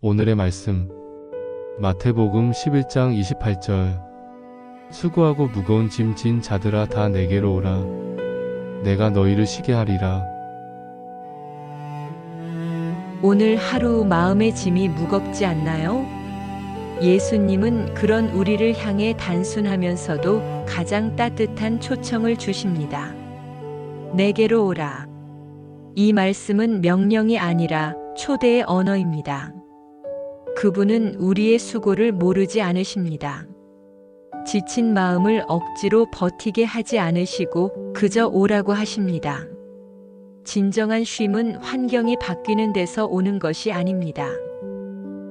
오늘의 말씀 마태복음 11장 28절 수고하고 무거운 짐 진 자들아 다 내게로 오라 내가 너희를 쉬게 하리라 오늘 하루 마음의 짐이 무겁지 않나요? 예수님은 그런 우리를 향해 단순하면서도 가장 따뜻한 초청을 주십니다. 내게로 오라. 이 말씀은 명령이 아니라 초대의 언어입니다. 그분은 우리의 수고를 모르지 않으십니다. 지친 마음을 억지로 버티게 하지 않으시고 그저 오라고 하십니다. 진정한 쉼은 환경이 바뀌는 데서 오는 것이 아닙니다.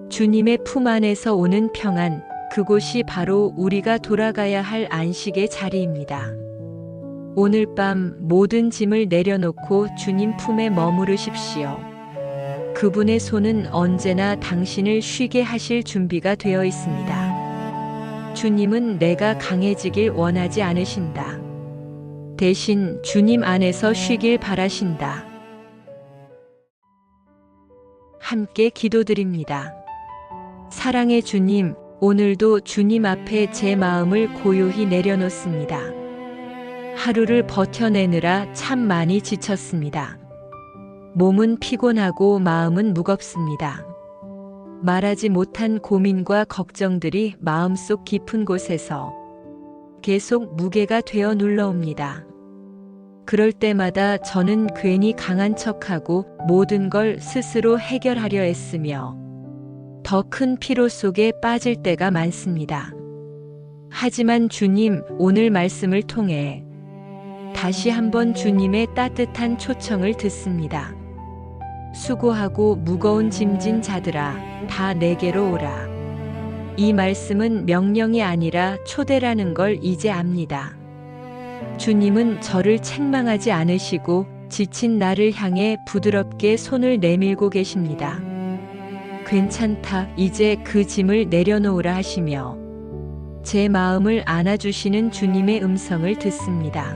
주님의 품 안에서 오는 평안, 그곳이 바로 우리가 돌아가야 할 안식의 자리입니다. 오늘 밤 모든 짐을 내려놓고 주님 품에 머무르십시오. 그분의 손은 언제나 당신을 쉬게 하실 준비가 되어 있습니다. 주님은 내가 강해지길 원하지 않으신다. 대신 주님 안에서 쉬길 바라신다. 함께 기도드립니다. 사랑의 주님, 오늘도 주님 앞에 제 마음을 고요히 내려놓습니다. 하루를 버텨내느라 참 많이 지쳤습니다. 몸은 피곤하고 마음은 무겁습니다. 말하지 못한 고민과 걱정들이 마음속 깊은 곳에서 계속 무게가 되어 눌러옵니다. 그럴 때마다 저는 괜히 강한 척하고 모든 걸 스스로 해결하려 애쓰며 더 큰 피로 속에 빠질 때가 많습니다. 하지만 주님, 오늘 말씀을 통해 다시 한번 주님의 따뜻한 초청을 듣습니다. 수고하고 무거운 짐진 자들아, 다 내게로 오라. 이 말씀은 명령이 아니라 초대라는 걸 이제 압니다. 주님은 저를 책망하지 않으시고 지친 나를 향해 부드럽게 손을 내밀고 계십니다. 괜찮다, 이제 그 짐을 내려놓으라 하시며 제 마음을 안아주시는 주님의 음성을 듣습니다.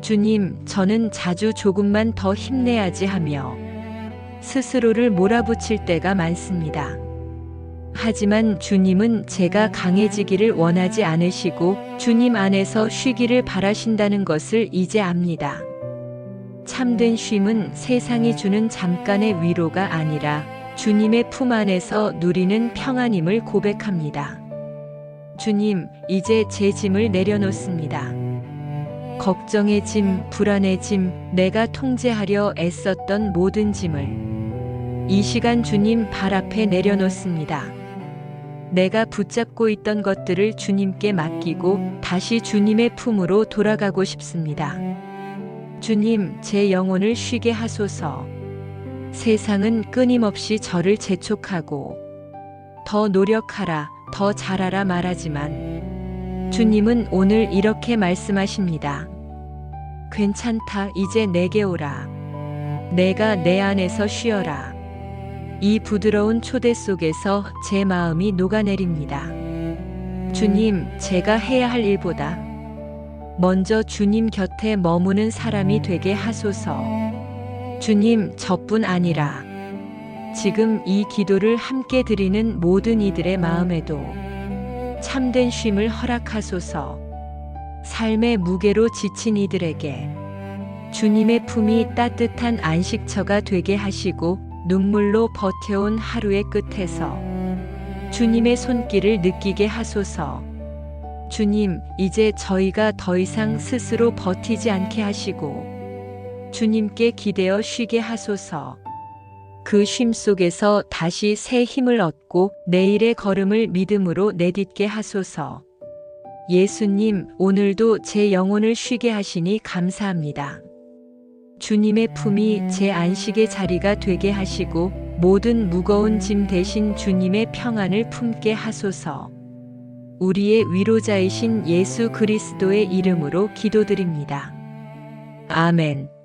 주님, 저는 자주 조금만 더 힘내야지 하며 스스로를 몰아붙일 때가 많습니다. 하지만 주님은 제가 강해지기를 원하지 않으시고 주님 안에서 쉬기를 바라신다는 것을 이제 압니다. 참된 쉼은 세상이 주는 잠깐의 위로가 아니라 주님의 품 안에서 누리는 평안임을 고백합니다. 주님, 이제 제 짐을 내려놓습니다. 걱정의 짐, 불안의 짐, 내가 통제하려 애썼던 모든 짐을 이 시간 주님 발 앞에 내려놓습니다. 내가 붙잡고 있던 것들을 주님께 맡기고 다시 주님의 품으로 돌아가고 싶습니다. 주님, 제 영혼을 쉬게 하소서. 세상은 끊임없이 저를 재촉하고 더 노력하라, 더 잘하라 말하지만 주님은 오늘 이렇게 말씀하십니다. 괜찮다, 이제 내게 오라. 내가 내 안에서 쉬어라. 이 부드러운 초대 속에서 제 마음이 녹아내립니다. 주님, 제가 해야 할 일보다 먼저 주님 곁에 머무는 사람이 되게 하소서. 주님, 저뿐 아니라 지금 이 기도를 함께 드리는 모든 이들의 마음에도 참된 쉼을 허락하소서. 삶의 무게로 지친 이들에게 주님의 품이 따뜻한 안식처가 되게 하시고 눈물로 버텨온 하루의 끝에서 주님의 손길을 느끼게 하소서. 주님, 이제 저희가 더 이상 스스로 버티지 않게 하시고 주님께 기대어 쉬게 하소서. 그 쉼 속에서 다시 새 힘을 얻고 내일의 걸음을 믿음으로 내딛게 하소서. 예수님, 오늘도 제 영혼을 쉬게 하시니 감사합니다. 주님의 품이 제 안식의 자리가 되게 하시고 모든 무거운 짐 대신 주님의 평안을 품게 하소서. 우리의 위로자이신 예수 그리스도의 이름으로 기도드립니다. 아멘.